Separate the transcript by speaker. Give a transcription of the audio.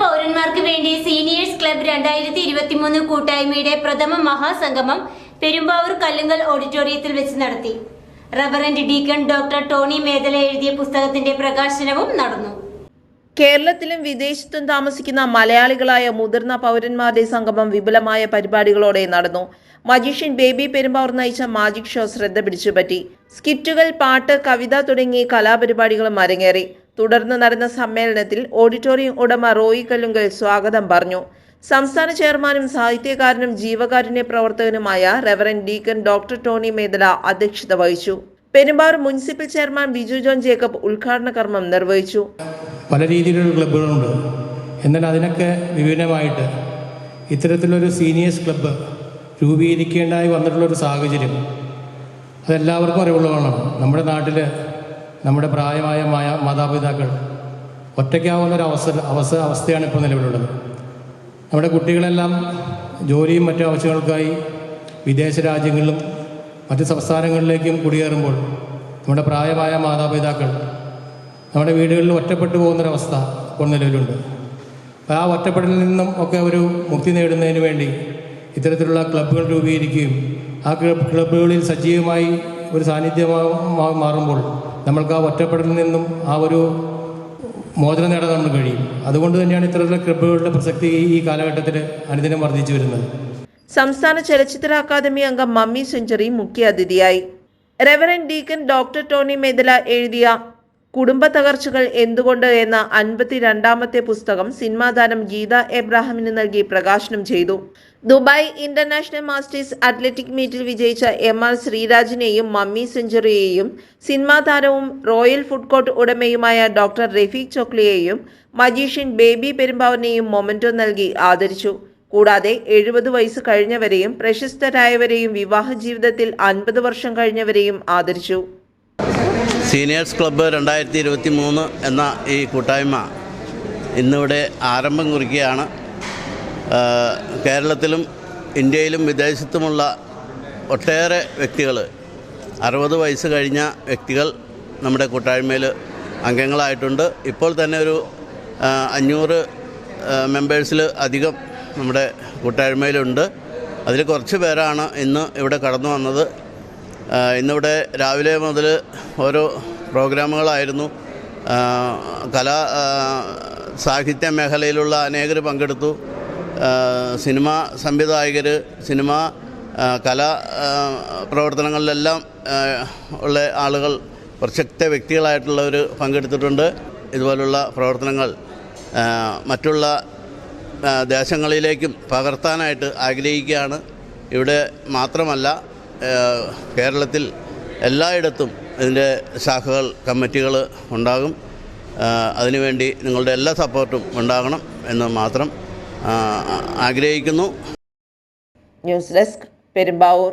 Speaker 1: പൗരന്മാർക്ക് വേണ്ടി seniors club രണ്ടായിരത്തി ഇരുപത്തി മൂന്ന് കൂട്ടായ്മയുടെ പ്രഥമ മഹാസംഗമം പെരുമ്പാവൂർ കല്ലുങ്കൽ ഓഡിറ്റോറിയത്തിൽ വെച്ച് നടത്തി. Reverend deacon doctor Tony Medala എഴുതിയ പുസ്തകത്തിന്റെ പ്രകാശനവും നടന്നു.
Speaker 2: കേരളത്തിലും വിദേശത്തും താമസിക്കുന്ന മലയാളികളായ മുതിർന്ന പൗരന്മാരുടെ സംഗമം വിപുലമായ പരിപാടികളോടെ നടന്നു. മജീഷ്യൻ ബേബി പെരുമ്പാവൂർ നയിച്ച മാജിക് ഷോ ശ്രദ്ധ പിടിച്ചുപറ്റി. സ്കിറ്റുകൾ പാട്ട് കവിത തുടങ്ങിയ കലാപരിപാടികളും അരങ്ങേറി. തുടർന്ന് നടന്ന സമ്മേളനത്തിൽ ഓഡിറ്റോറിയം ഉടമ റോയി കല്ലുങ്കൽ സ്വാഗതം പറഞ്ഞു. സംസ്ഥാന ചെയർമാനും സാഹിത്യകാരനും ജീവകാരുണ്യ പ്രവർത്തകനുമായ reverend deacon doctor Tony Medala അധ്യക്ഷത വഹിച്ചു. Perumbavoor municipal chairman Biju John Jacob ഉദ്ഘാടന കർമ്മം നിർവഹിച്ചു.
Speaker 3: പല രീതിയിലുള്ള ക്ലബ്ബുകളുണ്ട്. എന്നാൽ അതിനൊക്കെ വിഭിന്നമായിട്ട് ഇത്തരത്തിലൊരു സീനിയേഴ്സ് ക്ലബ്ബ് രൂപീകരിക്കേണ്ടതായി വന്നിട്ടുള്ളൊരു സാഹചര്യം അതെല്ലാവർക്കും അറിവുള്ളതാണ്. നമ്മുടെ നാട്ടിൽ നമ്മുടെ പ്രായമായ മായ മാതാപിതാക്കൾ ഒറ്റയ്ക്കാവുന്ന ഒരു അവസര അവസ്ഥ അവസ്ഥയാണ് ഇപ്പോൾ നിലവിലുള്ളത്. നമ്മുടെ കുട്ടികളെല്ലാം ജോലിയും മറ്റു ആവശ്യങ്ങൾക്കായി വിദേശ രാജ്യങ്ങളിലും മറ്റ് സംസ്ഥാനങ്ങളിലേക്കും കുടിയേറുമ്പോൾ നമ്മുടെ പ്രായമായ മാതാപിതാക്കൾ നമ്മുടെ വീടുകളിൽ ഒറ്റപ്പെട്ടു പോകുന്നൊരവസ്ഥ ഇപ്പോൾ നിലവിലുണ്ട്. അപ്പോൾ ആ ഒറ്റപ്പെടലിൽ നിന്നും ഒക്കെ ഒരു മുക്തി നേടുന്നതിന് വേണ്ടി ഇത്തരത്തിലുള്ള ക്ലബ്ബുകൾ രൂപീകരിക്കുകയും ആ ക്ലബ് ക്ലബ്ബുകളിൽ സജീവമായി ഒരു സാന്നിധ്യമായി മാറുമ്പോൾ നമ്മൾക്ക് ആ ഒറ്റപ്പെടലിൽ നിന്നും ആ ഒരു മോചനം നേടാൻ നമുക്ക് കഴിയും. അതുകൊണ്ട് തന്നെയാണ് ഇത്തരത്തിലുള്ള ക്ലബ്ബുകളുടെ പ്രസക്തി ഈ കാലഘട്ടത്തിൽ അനുദിനം വർദ്ധിച്ചു വരുന്നത്.
Speaker 2: സംസ്ഥാന ചലച്ചിത്ര അക്കാദമി അംഗം മമ്മി സെഞ്ചുറി മുഖ്യാതിഥിയായി. Reverend deacon doctor Tony Medala എഴുതിയ കുടുംബ തകർച്ചകൾ എന്തുകൊണ്ട് എന്ന അൻപത്തിരണ്ടാമത്തെ പുസ്തകം സിനിമാദാനം ഗീത എബ്രാഹിമിന് നൽകി പ്രകാശനം ചെയ്തു. ദുബായ് ഇന്റർനാഷണൽ മാസ്റ്റേഴ്സ് അത്ലറ്റിക് മീറ്റിൽ വിജയിച്ച എം ആർ ശ്രീരാജിനെയും മമ്മി സെഞ്ചുറിയെയും സിനിമാ താരവും റോയൽ ഫുഡ് കോർട്ട് ഉടമയുമായ ഡോക്ടർ റഫീഖ് ചോക്ലിയെയും മജീഷ്യൻ ബേബി പെരുമ്പാവനെയും മൊമെന്റോ നൽകി ആദരിച്ചു. കൂടാതെ എഴുപത് വയസ്സ് കഴിഞ്ഞവരെയും പ്രശസ്തരായവരെയും വിവാഹ ജീവിതത്തിൽ അൻപത് വർഷം കഴിഞ്ഞവരെയും ആദരിച്ചു.
Speaker 4: സീനിയേഴ്സ് ക്ലബ്ബ് രണ്ടായിരത്തി ഇരുപത്തി മൂന്ന് എന്ന ഈ കൂട്ടായ്മ ഇന്നിവിടെ ആരംഭം കുറിക്കുകയാണ്. കേരളത്തിലും ഇന്ത്യയിലും വിദേശത്തുമുള്ള ഒട്ടേറെ വ്യക്തികൾ അറുപത് വയസ്സ് കഴിഞ്ഞ വ്യക്തികൾ നമ്മുടെ കൂട്ടായ്മയിൽ അംഗങ്ങളായിട്ടുണ്ട്. ഇപ്പോൾ തന്നെ ഒരു അഞ്ഞൂറ് മെമ്പേഴ്സിൽ അധികം നമ്മുടെ കൂട്ടായ്മയിലുണ്ട്. അതിൽ കുറച്ച് പേരാണ് ഇന്ന് ഇവിടെ കടന്നു വന്നത്. ഇന്നിവിടെ രാവിലെ മുതൽ ഓരോ പ്രോഗ്രാമുകളായിരുന്നു. കലാ സാഹിത്യ മേഖലയിലുള്ള അനേകർ പങ്കെടുത്തു. സിനിമ സംവിധായകർ സിനിമ കലാ പ്രവർത്തനങ്ങളിലെല്ലാം ഉള്ള ആളുകൾ പ്രസക്ത വ്യക്തികളായിട്ടുള്ളവർ പങ്കെടുത്തിട്ടുണ്ട്. ഇതുപോലുള്ള പ്രവർത്തനങ്ങൾ മറ്റുള്ള ദേശങ്ങളിലേക്കും പകർത്താനായിട്ട് ആഗ്രഹിക്കുകയാണ്. ഇവിടെ മാത്രമല്ല കേരളത്തിൽ എല്ലായിടത്തും ഇതിന്റെ ശാഖകൾ കമ്മിറ്റികൾ ഉണ്ടാകും. അതിനുവേണ്ടി നിങ്ങളുടെ എല്ലാ സപ്പോർട്ടും ഉണ്ടാകണം എന്ന് മാത്രം ആഗ്രഹിക്കുന്നു.
Speaker 2: News desk Perumbavoor.